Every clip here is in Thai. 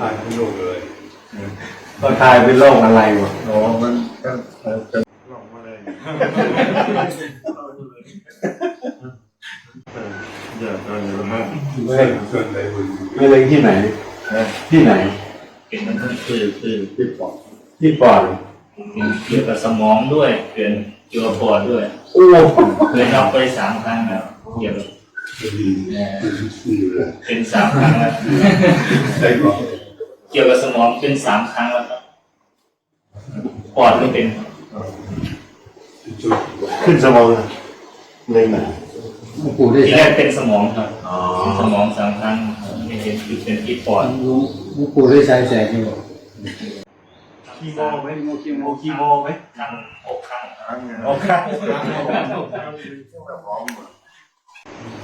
ทายเป็นโรคเลยก็ทายเป็นโรคอะไรวะอ๋อมันก็เป็นโรคมะเร็งเยอะเลยมากไม่ส่วนใดบุญไม่เลยที่ไหนที่ไหนเป็นมันที่ที่ที่ปอดที่ปอดเป็นเกี่ยวกับสมองด้วยเป็นเกี่ยวกับปอดด้วยโอ้เคยนับไปสามครั้งแล้วเกี่ยวกับดีดีเลยเป็นสามครั้งแล้วใช่ปอด เกี่ยวกับสมองเป็นสามครั้งแล้วครับปอดไม่เป็นจุดขึ้นสมองอะเล่นไหนปู่ได้ที่ใช้แรกเป็นสมองครับอ๋อเป็นสมองสามครั้งไม่เห็นจุดเป็นที่ปอดปู่ได้ใช้แสงอยู่คีโมไหมคีโมคีโมไหมทั้งหกครั้งครั้งไงหกครั้ง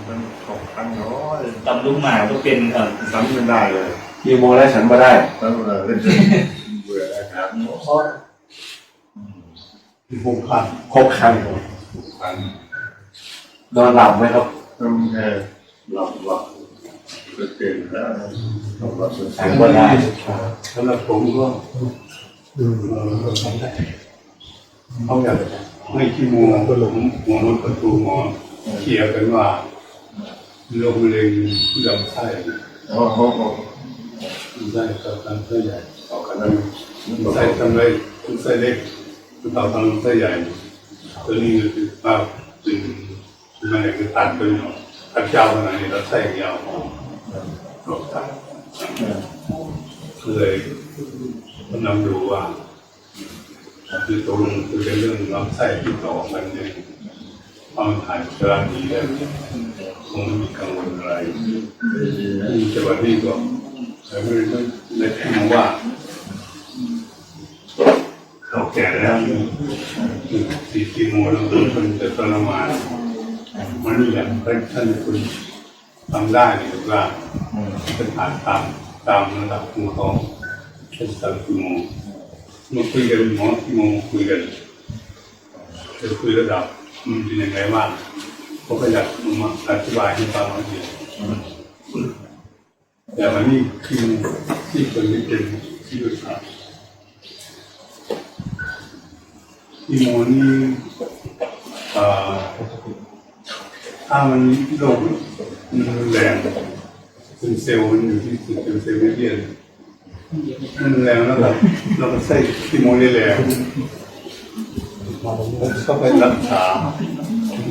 มันตกครั้งน้อยตำลูกหมากก็เป็นครับซ้ำไม่ได้เลย คีโมแล้วฉันมาได้ซ้ำเลยเล่นเบื่ออาหารหกครั้งหกครั้งครั้งนอนหลับไหมครับต้องแค่หลับหลับก็เก่งแล้วหลับหลับฉันมาได้สำหรับผมก็เขาอยากให้ขี้มูกก็หลงหมอประตูหมอเขียนกันว่าโรคมะเร็งลำไส้อ๋อ อ๋อไส้กับลำไส้ใหญ่ต่อกันนั้นไส้ทำไรไส้เล็กต่อกันลำไส้ใหญ่ตัวนี้คือว่าเป็นมะเร็งตัดเป็นตัดเจ้าขนาดนี้แล้วไส้ยาวโรคตัดเลยกำลังดูว่าคือตกลงคือเรื่องลำไส้ที่ต่อมันเนี่ยความถ่ายเชื้อดีแล้วคงไม่มีกังวลอะไรแต่วันนี้ก็ แต่ไม่ได้ได้แค่ว่าเขาแก่แล้วสี่กิโมแล้วคนจะทรมานมันไม่อยากให้ท่านคุณทำได้หรือว่าเป็นผ่านตามตามระดับของเขาเป็นสามชั่โมงมาคุยกันหมอที่โมงคุยกันจะคุยระดับมันเป็นยังไงบ้างเขาก็อยากมาอธิบายให้ฟังว่าดี แต่วันนี้คือที่คนที่เป็นที่รู้จักที่โมนี่ถ้ามันโรคมันแรงเป็นเซลล์มันอยู่ที่สุดเป็นเซลล์ไม่เดียนมันแรงแล้วแบบเราก็ใส่ที่โมนี่แรงเข้าไปรักษา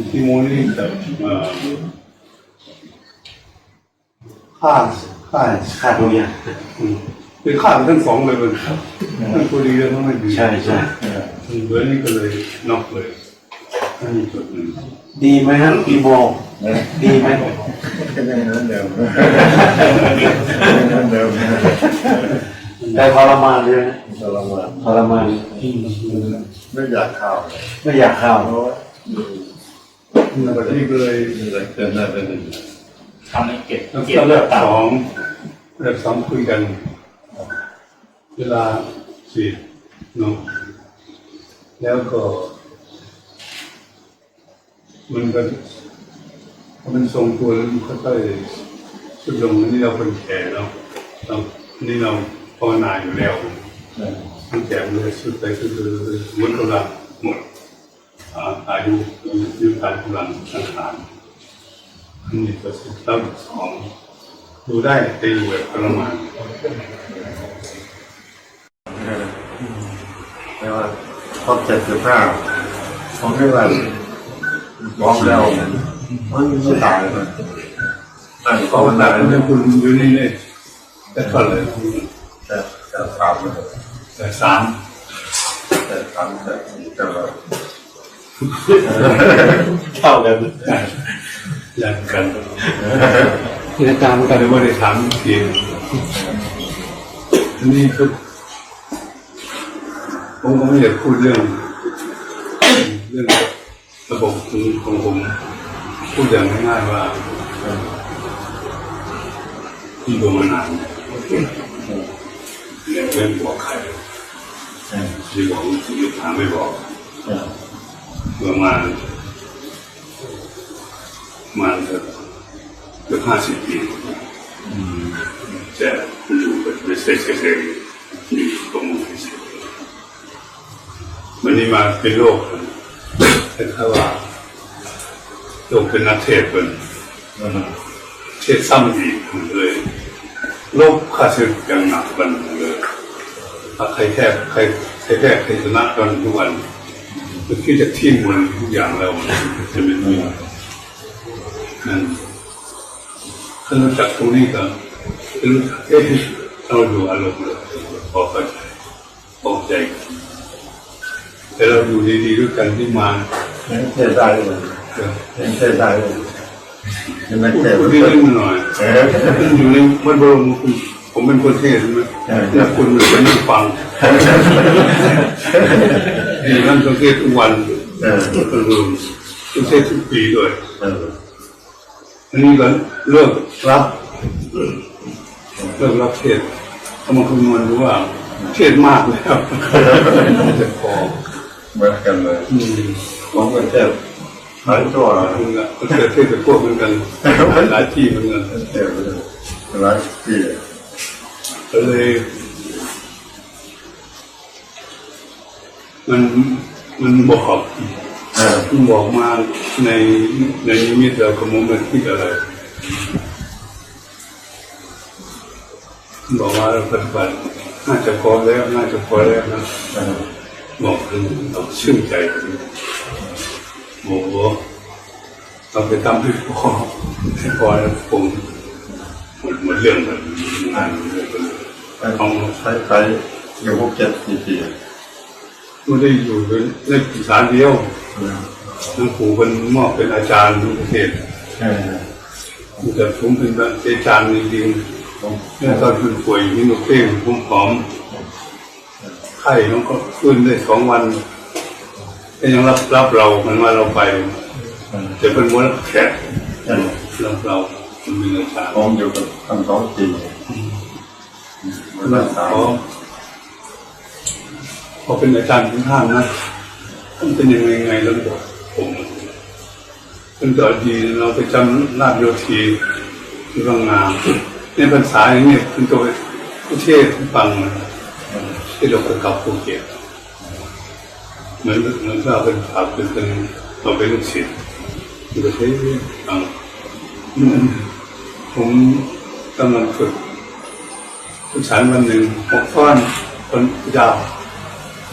ที่โมนี่แบบเอ่อค่า ค่าค่าตรงเนี้ยอืมเป็นค่าทั้งสองเลยมันทั้งตัวดีและทั้งไม่ดีใช่ใช่เบอร์นี่ก็เลยนอกเลยอันนี้จุดหนึ่งดีไหมฮะคีโมดีไหมก็ยังเหมือนเดิมยังเหมือนเดิมแต่ทรมานเลยนะทรมานทรมานไม่อยากข่าวไม่อยากเข้าเพราะว่าวันนี้ก็เลยเดินหน้าเดินหน้า ทำให้เก็บแล้วเก็บก็เลืเลืออดกต่สองเลือกสองคุยกัน เวลาสี่เนาะแล้วก็ มันก็มันทรงตัวแล้วมันค่อยๆสุดลงอันนี้เราเป็นแก่เนาะเราอันนี้เราภาวนาอยู่แล้วมันแก่มันเลยสุดไปสุดเลยหมดกำลังหมดอ่าอายุยุการกำลังสังขาร อันนี้ก็สุดแล้วสองดูได้แต่อยู่แบบประมาณแต่ว่าพอเจ็ดสิบห้าผมไม่ว่าร้องแล้วมันไม่ตายเลยอ่านเขาตายแล้วคุณอยู่นี่เนี่ยแต่ก็เลยแต่แต่สามแต่สามแต่สามแต่แต่ว่าเท่ากัน ยันกันกิจการมันก็กันเลยไม่ได้ถามเองอันนี้ก็ผมก็ไม่อยากพูดเรื่อง เรื่องระบบของของผมพูดอย่างง่ายๆว่าที่ดูมานานเนี่ยไม่บอกใครที่บอกที่ถามไม่บอกประมา ณประมาเกือบห้าสิบปีแต่อยู่เป็นบริษัทเฉยๆอยู่ตรงมือเฉยๆวันนี้มาเป็นโรคแต่ถ้าว่าโรคเป็นนักเทศเป็นเทศซ้ำอีกเลยโรคค่าศึกย่างหนักมันเลยถ้าใครแทบใครใครแทบใครชนะกันทุกวันมันคือจะทิ้งมันทุกอย่างแล้วจะเป็นอย่าง นั่นถ้ารู้จักตรงนี้ก็รู้จักเอ๊ะเราดูอารมณ์เลยพอเข้าใจพอใจแต่เราอยู่ดีๆด้วยกันที่มาเห็นเทศได้เลยเออเห็นเลยเห็นนักพูดเทศพูดเลนิดยนึงหน่อยเอออยู่ในวัดบรมคุณผมเป็นคนเทศใช่ไหมแล้วคุณเป็นนั่งฟังอยู่นั่นต้องเทศทุกวันเออเออต้องเทศทุกปีด้วย อันนี้ก็เลิกรับเลิกรับเทศเอามาคำนวณดูว่าเทศมากแล้วจะพอเหมือนกันเลยมผมก็เทศหลายตัวมึงอะก็เกิดเทศกับพวกเหมือนกันหลายที่เหมือนกันหลายปีก็เลยมันมันบอก เออมันบอกมาในในนิมิตเราก็มองมันคิดอะไรบอกว่าเราปฏิบัติน่าจะพอแล้วน่าจะพอแล้วนะเออบอกถึงเราชื่นใจบอกว่าเราไปทำให้พอให้พอแล้วคงหมดหมดเรื่องแบบงานเรื่องเลยใช้ใช้ใช้อยู่พวกเจ็ดสี่ปีไม่ได้อยู่ในในภาษาเดียว หลวงปู่เป็นมอบเป็นอาจารย์ทุกประเทศเออแต่ผมเป็นอาจารย์จริงๆเมื่อตอนคุณป่วยมีหนุ่มเพ่งผมผอมไข้น้องก็ขึ้นได้สองวันก็ยังรับรับเราเหมันว่าเราไปจะเป็นมดแขกเออรับเราเป็นอาจารย์ผมอยู่กับทั้งสองปีมันแล้สาวพอพอเป็นอาจารย์ทุกท่านนะ มันเป็นยังไงไงแล้วบผมเป็นต่อดีเราไปจำราชโยธีที่บางงามในภาษาอย่างนี้คุณตัวผู้เทศฟังที่เราประกอบภูเก็ตเหมือนเหมือนเราเป็นขาเป็นเป็นเราเป็นลูกศิษย์ที่ประเทศฟังผมกำลังฝึกผู้ชายวันหนึ่งหกท่อนคนยาว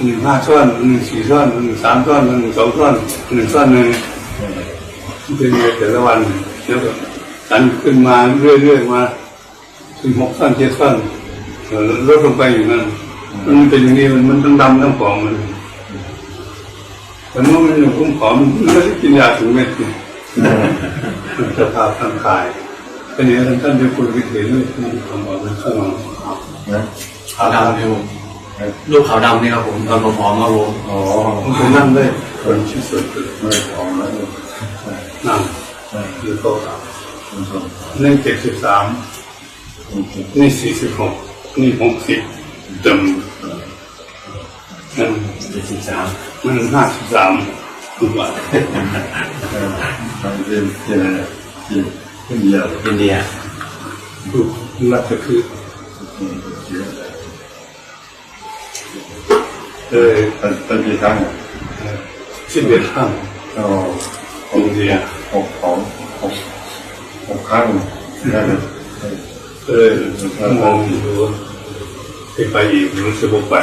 หนึ่งห้าท่อนหนึ่งสี่ท่อนหนึ่งสามท่อนหนึ่งสองท่อนหนึ่งท่อนหนึ่งเป็นไงแต่ละวันแล้วก็สันขึ้นมาเรื่อยๆมาถึงหกท่อนเจ็ดท่อนเอ่อลดลงไปอยู่นั่นมันเป็นอย่างนี้มันมันทั้งดำทั้งผอมมันแต่เมื่อมันอยู่คุ้มผอมมันไม่ได้กินยาถึงเม็ดนี่สภาพร่างกายเป็นอย่างนั้นท่านจะคุยกันเห็นเลยที่ผมบอกเป็นช่วงนะขาวดำเนี่ยผมรูปขาวดำนี่ครับผมตอนผมผอมครับผมอ๋อผมจะนั่งได้คนที่สุดเลยไม่ของแล้วนั่งใช่อยู่โต๊ะคุณชมนี่เจ็ดสิบสามคุณชมนี่สี่สิบหกนี่หกสิบจำนั่นเจ็ดสิบสามมันห้าสิบสามทุกวันเออทำที่ที่ไหนที่ที่เดียวอินเดียทุกรัชคืออืม เยอะเออเป็นเป็นกี่ครั้งสิบเอ็ดครั้งก็หอิกนเดียหกของหกหกครั้งได้เลยเออมองดูไปไปอีกรู้สึกว่าไป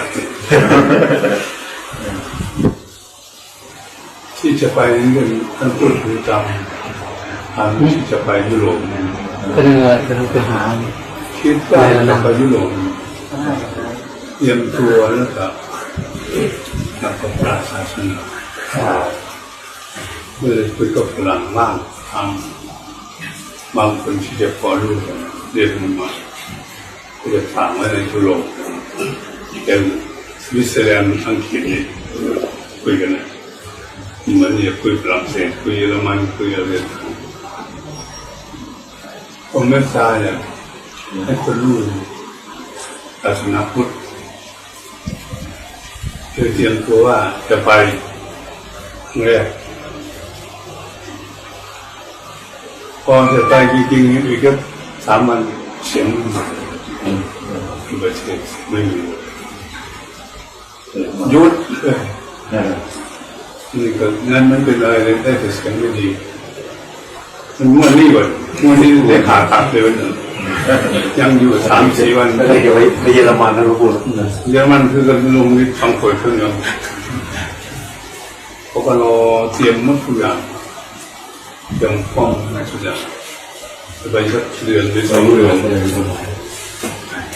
ที่จะไปนี่เป็นท่านพูดถึงจำทางที่จะไปยุโรปเนี่ยก็เลยจะไปหาคิดว่าจะไปยุโรปเตรียมตัวแล้วก็ นักปราชญ์ศาสนาเมื่อคุยกับฝรั่งบ้างทำบางคนที่จะพอรู้เรียนมันมาก็จะถามว่าในยุโรปแต่สวิตเซอร์แลนด์อังกฤษนี่คุยกันนะเหมือนเนี่ยคุยฝรั่งเศสคุยเยอรมันคุยอะไรผมไม่ทราบเนี่ยให้คนรู้ศาสนาพุทธ คือเตรียมตัวว่าจะไปครั้งแรกพอจะไปจริงๆอีกก็สามวันเสียงอุบัติเหตุไม่มีหยุดเลยนั่นนี่ก็งั้นมันเป็นอะไรเลยได้แต่เสียงไม่ดีมันม้วนนี่ก่อนม้วนนี่ได้ขาตัดเลยวันหนึ่ง ยังอยู่สามสี่วันแล้วก็เดี๋ยวไปไปเยอรมันนะหลวงปู่เยอรมันคือกันลงวิทย์ฟังเปิดเครื่องยนต์เขาก็รอเตรียมหมดทุกอย่างเตรียมพร้อมทุกอย่างไปสักเดือนหรือสองเดือน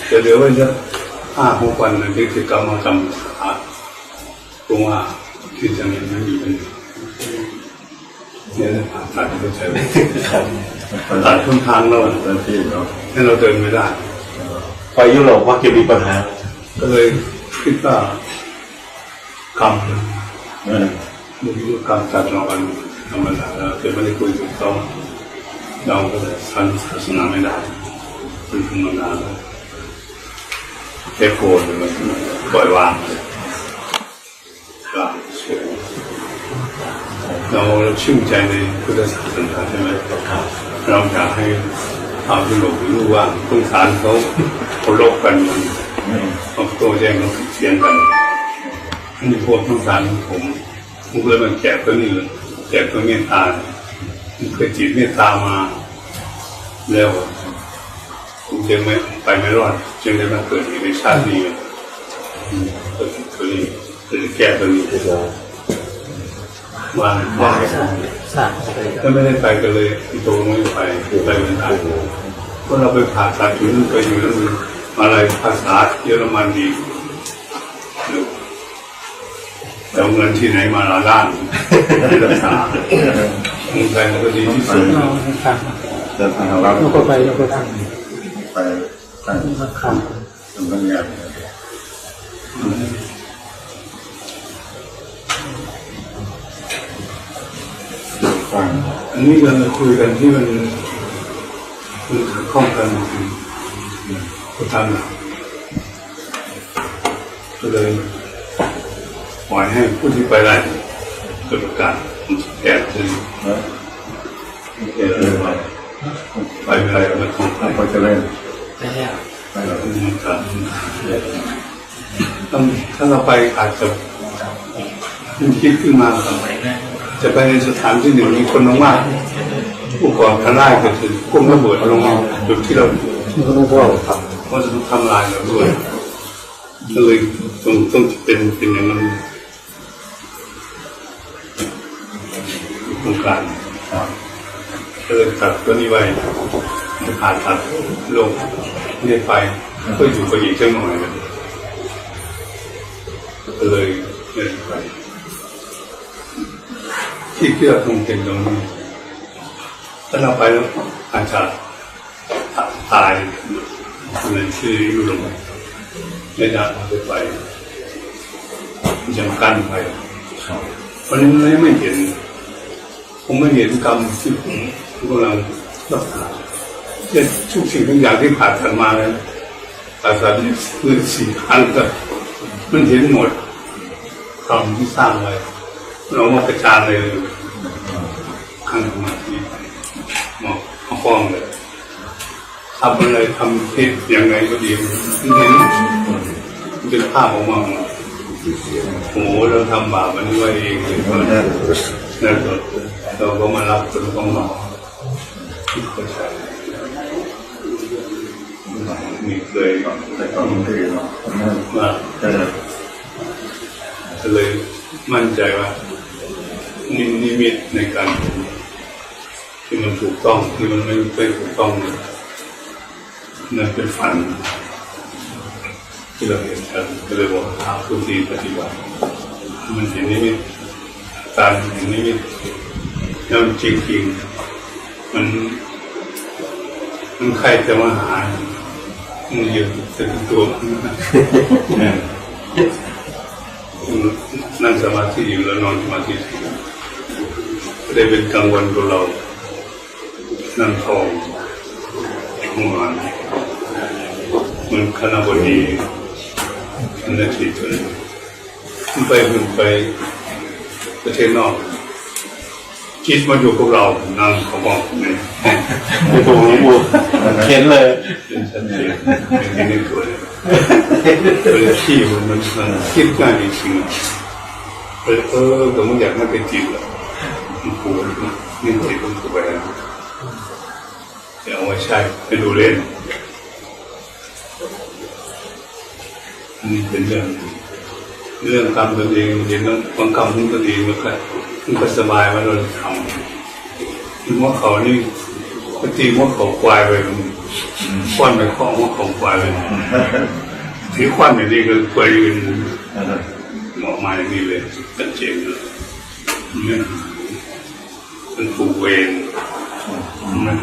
จะเหลือไว้สักห้าหกวันนะที่จะกลับมาทำหาตรงว่าที่จะมีไม่มีปัญหาเนี่ยนะตัดก็ใช้ ตัดทุนทางเราอะเจ้าที่เนาะให้เราเดินไม่ได้ ไปยุโรปมักจะมีปัญหาก็เลยคิดว่ากรรมเออไม่รู้ว่ากรรมจัดเรากันธรรมดาแล้วแต่ไม่ได้คุยกับเขาเราก็เลยทันศาสนาไม่ได้เป็นธรรมดาเลยแค่โกรธเลยมันปล่อยวางเลยก็เฉยเราชื่นใจในพุทธศาสนาใช่ไหม เราอยากให้ชาวยุโรปรู้ว่าสงสารเขาเขาโลกกันมันเขาโต้แย้งเขาเสียงกันนี่พวกต้องการผมผมเลยมันแจกตัวนี้เลยแจกตัวเมตตาเคยจิตเมตตามา แล้วผมยังไม่ไปไม่รอดจึงได้มาเกิดในชาตินี้อืมเกิดตัวนี้แก้ตัวนี้ ว่าว่าสร้างอะไรถ้าไม่ได้ไปก็เลยตัวไม่ไปไปเหมือนกันเพราะเราไปผ่าตัดอยู่นั่นไปอยู่นั่นอะไรภาษาเยอรมันดีจะเอาเงินที่ไหนมาละล้านให้รักษาเมืองไทยมันก็ดีที่สุดเอาครับเดินทางเรายกไปยกไปทางไปไปครับทำงาน อันนี้เราคุยกันที่มันมันขัดข้องกันคือก็ทำหนักก็เลยปล่อยให้ผู้ที่ไปได้เกิดกาศแอบจะนะแอบเลยไปไม่ได้ก็ไม่ต้องไปเขาจะเล่นได้แล้วไปหรอครับต้องถ้าเราไปอาจจะคิดขึ้นมาครับ จะไปในสถานที่หนึ่งมีคนมากๆผู้ก่อการร้ายก็คือกุ้มระเบิดลงมาจุดที่เรามันก็ไม่พอครับว่าจะทำลายเราด้วยก็เลยต้องต้องเป็นเป็นอย่างนั้นโครงการก็เลยตัดตัวนี้ไว้ผ่าตัดโรคไม่ได้ไปก็อยู่ไปอีกสักหน่อยก็เลยไม่ได้ไป ที่เพื่อคงเป็นตรงนี้ถ้าเราไปแล้วอาจจะตายอะไรชื่ออยู่ลงไม่ได้เอาไปไปยังกั้นไปเพราะฉะนั้นไม่เห็น ผมไม่เห็นกรรมที่ผมกำลังรักษาเช่นทุกสิ่งทุกอย่างที่ผ่านกันมาแล้วผ่านกันคือสี่ครั้งก็มันเห็นหมดกรรมที่สร้างไว้ เรามากระจายเลยข้างสมาธิมองเอาฟ้องเลยทำอะไรทำเทศยังไงก็ดีมันเห็นมันเป็นภาพออกมาหมดโอ้โหเราทำบาปมันไว้เองเลยนั่นนั่นก็เราก็มารับคนของเราก็ใช่มีเคยแต่ก็มันคือเนาะนั่นว่าแต่ก็เลยมั่นใจว่า นินิมิตในการที่มันถูกต้องที่มันไม่ไม่ถูกต้องเนี่ยนั่นเป็นฝัน ที่เราเห็นกันก็เลยบอกท้าทุกทีปฏิบัติมันเห็นนิมิตการเห็นนิมิตแล้วจริงจริงมันมันใครจะมาหามันอยู่แต่ตัวมันเนี่ยนั่งสมาธิอยู่แล้วนอนสมาธิ ได้เป็นกังวลกับเรา นั่งทองหัวมันคณะบดีคณะทิตย์ไปมันไปประเทศนอกคิดมาอยู่กับเรานั่งเขาบอกนี่ไม่ถูกหลวงปู่เข็นเลยเป็นชัดเจนเป็นในตัวเลยเป็นที่มันมันมันคิดง่ายจริงๆเออเออแต่มันอยากให้เป็นจริงแล้ว มันปวดนะนี่ติดมันปวดนะเดี๋ยวเอาไว้ใช้ไปดูเล่นอันนี้เป็นเรื่องเรื่องกรรมตัวเองเห็นแล้วบางกรรมของตัวเองมันก็มันก็สบายว่าเราทำคือว่าเขานี่ปกติว่าเขาควายไปมันควันไปข้อว่าเขาควายไปถือควันอย่างนี้ก็ควายยืนออกมาอย่างนี้เลยชัดเจนเลย เนี่ยมันผูกเวรมัน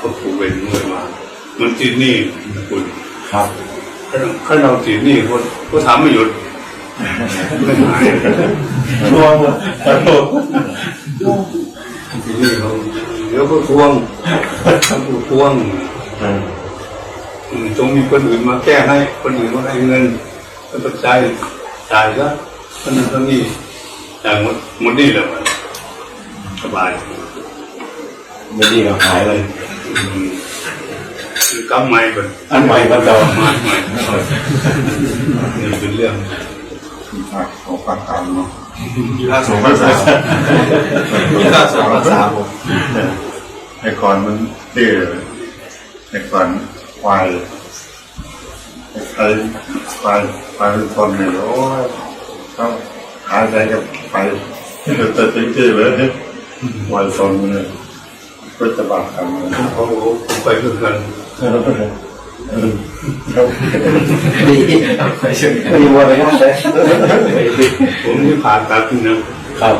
ก็ผูกเวรด้วยมามันที่นี่คุณครับถ้าเราติดหนี่ก็ก็ทำไม่หยุดไม่หายรวมเลยติดหนี่เขาเดี๋ยวก็ทวงทำกูทวงอืมจงมีคนอื่นมาแก้ให้คนอื่นมาให้เงินก็ต้องจ่ายจ่ายซะ คนนั้นคนนี้จ่ายหมดหมดนี่แหละมันสบายไม่ดีก็หายเลยอืมคือกำไม้ก่อนอันใหม่ก็เก่ามาใหม่นี่เป็นเรื่องของความตามเนาะยี่ห้าสองภาษายี่ห้าสองภาษาผมแต่ก่อนมันตื้อแต่ก่อนควายไอ้ควายควายเป็นคนเนี่ยโอ้ ยเขาหายใจกับไปแต่จริงๆเลยควายชนเนี่ยก็จะบาดกันเลยเขาผมไปด้วยกันดีไม่มีวันเลยนะเลยผมที่ผ่าตัดนะครับ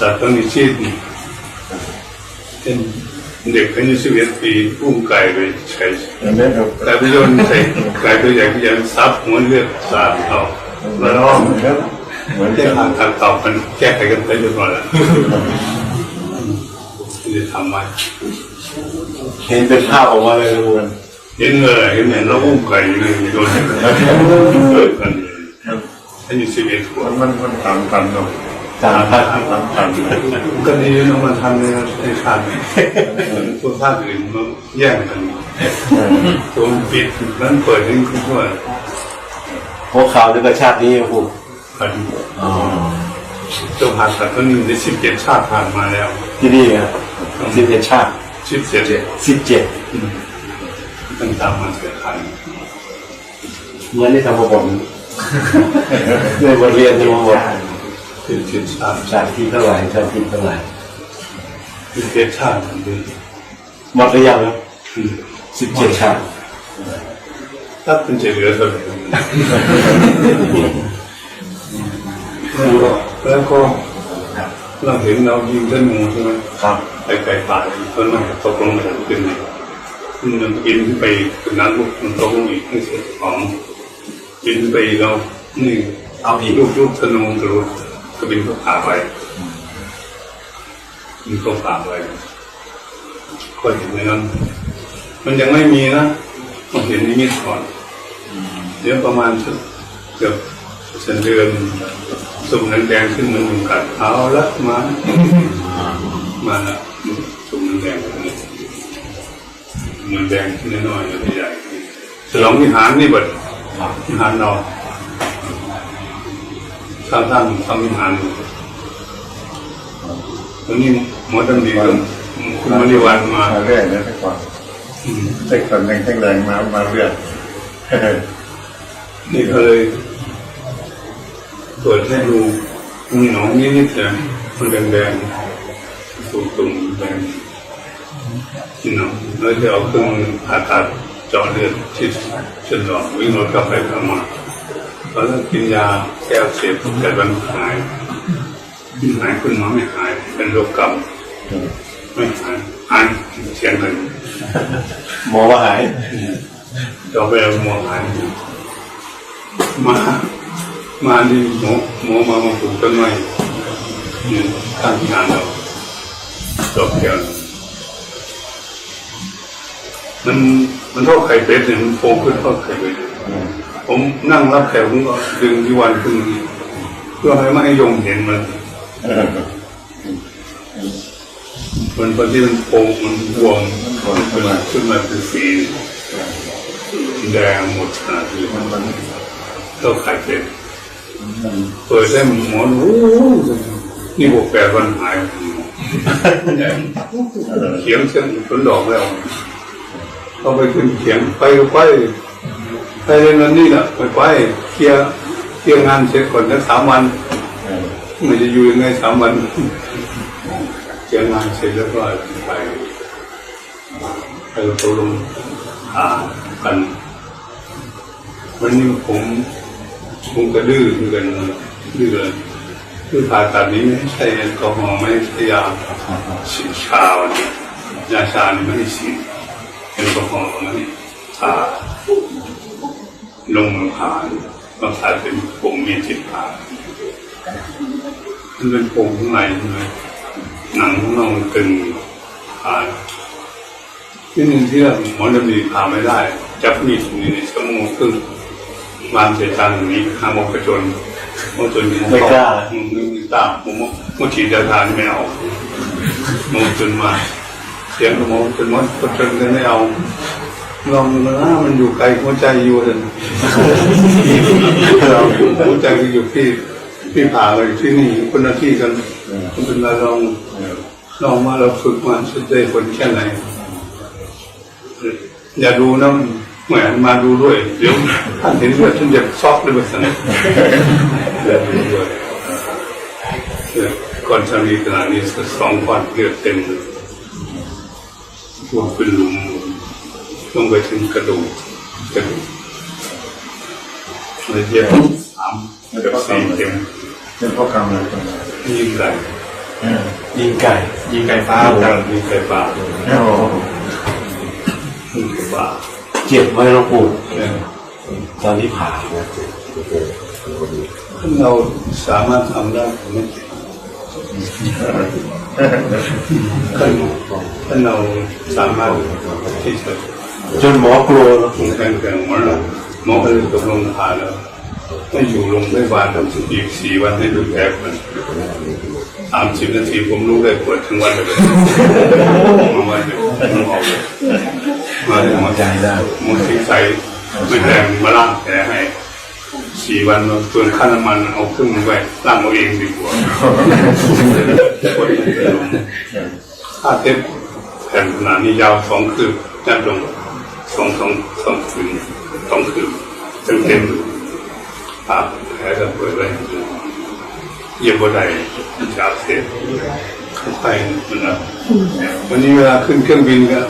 ตัดต้องมีชีพเป็นเด็กอายุสิบเอ็ดปีอุ้มไก่ไปใช้อันนี้ครับไก่ไปโยนใส่ไก่ตัวใหญ่ก็ยังซับหัวเลือดสาดเขาแล้ว เหมือนกันเหมือนแก้กันทางทางต่อมันแก้ไขกันไปเรียบร้อยแล้วจะทำไมเห็นเป็นภาพออกมาเลยหลวงปู่เห็นเลยเห็นเห็นเราอุ้มไก่อยู่เลยโดนกันอายุสิบเอ็ดขวบมันมันต่างกันเนาะจานพระต่างกันก็ดีนะมันทำในในชาติพวกชาติอื่นมันแย่งกันตัวปิดนั้นเปิดนี่คือว่าหัวข่าวในประชาตินี้หลว งปู่พันอ๋อตัวผ่านตัดก็นี่ได้สิบเจ็ดชาติผ่านมาแล้ว ที่นี่ครับสิบเจ็ดชาติสิบเจ็ดสิบเจ็ดตั้งตามมาเสียขันเหมือนที่ทำมาผมในบทเรียนที่มาบอกสิบเจ็ดชาติชาติที่เท่าไหร่ชาติที่เท่าไหร่สิบเจ็ดชาติมันเป็นหมดหรือยังครับสิบเจ็ดชาติถ้าเป็นเฉลือเท่าไหร่ แล้วก็เราเห็นเรายิงต้นงูใช่ไหมครับไก่ไก่ป่าต้นไม้ตกลงมาจากขึ้นนี่มันกินขึ้นไปเป็นน้ำลูกมันตกลงอีกไม่เสียของกินไปเรานี่เอาอีกลูกลูกธนูกระโดดก็บินเข้าป่าไปบินเข้าป่าไปก็เห็นในนั้นมันยังไม่มีนะมันเห็นนิมิตก่อนเดี๋ยวประมาณสักเกือบเดือน เดือนสุ่มแดงๆขึ้นมันหนึ่งกัดเอาละมามาละสุ่มแดงๆมันแดงขึ้นน้อยๆใหญ่ๆฉลองวิหารนี่เบิดวิหารเราสร้างสร้างทำวิหารวันนี้หมอตันดีกับคุณมณีวันมามาเรื่อยนะแต่ก่อนอืมเด็กคนแรงแรงมามาเรื่อยนี่ก็เลย ตรวจให้ดูมีหนองนิดๆแต่มันแดงๆตุ่มๆแดงที่หนองแล้วจะเอาเครื่องผ่าตัดเจาะเลือดที่เส้นหลอดวิ่งรถกลับไปกลับมาตอนนั้นกินยาแก้เสพแต่มันหายหายคุณหมอไม่หาย เป็นโรคกรรมไม่หายหายเสียงกันหมอว่าหายต่อไปเอาหมอหายมา มาดีหมอหมอมามาปลูกต้นไม้อยู่ข้งงานเราจบแก้วมันมันเท่าไข่เป็ดเนี่ยมันโฟงขึ้นเท่าไข่เป็ดผมนั่งรับแขกผมก็ดึงที่วันขึ้นพื่อให้ไม่ให้ยงเห็นมันมันพอที่มันโป่งมันบวมมันขึ้นมาขึ้นมาเป็นสีแดงหมดขนาดนี้มันมันก็ไข่เป็ด เปิดได้หมอนโอ้นี่บวกแปดวันหายเขียงเส้นผลดอกแล้วเขาไปขึ้นเขียงไปก็ไปไปเรียนวันนี้แหละไปไปเคลียร์เคลียร์งานเสร็จก่อนสักสามวันมันจะอยู่ยังไงสามวันเคลียร์งานเสร็จแล้วก็ไปไปตกลงหากันวันนี้ผม ผมก็ดื้อเหมือนกันดื้อเลยคือผ่าตัดนี้ไม่ใช่แอลกอฮอล์ไม่ใช่ยาฉีดชาวันนี้ยาชานี่ไม่ได้ฉีดแอลกอฮอล์ไม่ชาลงมือผ่าต้องผ่าเป็นผมมีจิตผ่ามันเป็นผมข้างในใช่ไหมหนังข้างนอกมันตึงผ่าที่หนึ่งที่เราหมอจะมีผ่าไม่ได้ จับมีดอยู่ในชั่วโมงครึ่ง วางเสียตังค์อย่างนี้ห้ามกระจนโมจนไม่กล้าอืมไม่กล้าผมโมฉีดยาทานไม่เอาโมจนมาเสียงโมจนมดกระจนกันไม่เอาลองนะมันอยู่ไกลหัวใจอยู่เลยเราหัวใจก็อยู่ที่ที่ผ่าไปที่นี่คนละที่กันมันเป็นมาลองลองมาเราฝึกมาสุดได้ผลแค่ไหนอย่าดูนะ เหมือนมาดูด้วย เดี๋ยวท่านเห็นเลือดท่านจะช็อกเลยแบบนั้นเลือดดูด้วยเลือดก่อนจะมีขนาดนี้สองก้อนเลือดเต็มเลยรวมเป็นหลุมลงไปถึงกระดูกกระดูกเลยเย็บสามเกับสี่เข็มเป็นพ่อกรรมเลยตรงนี้ยิ่งใหญ่ยิงไก่ยิงไก่ฟ้าอ้าวผมจังมีไฟฟ้าโอ้มีไฟฟ้าเจ็บไว้หลวงปู่เนี่ยตอนที่ผ่านะถ้าเราสามารถทำได้ผมไม่เจ็บถ้าถ้าเราสามารถที่จะจนหมอกลัวแล้วแข่งแข่งหมอเราหมอก็เลยตกลงผ่าแล้วให้อยู่โรงพยาบาลทำอีกสี่วันให้ดูแผลมันสามสิบนาทีผมรู้ได้ปวดทั้งวันเลยมาวันเดียวมันออกเลย มาเลยหมอใจได้หมอที่ใส่ไม่แรงมาล้างแผลให้สี่วันส่วนค่าน้ำมันเอาเครื่องมือไว้ล้างเอาเองดีกว่าค่าเท็บแผ่นขนาดนี้ยาวสองคืบจัดลงสองสองสองคืนสองคืนเต็มเต็มๆครับแผลก็เปิดไว้เยี่ยมบ่ได้ชาเสร็จไปมันนะวันนี้เวลาขึ้นเครื่องบินก็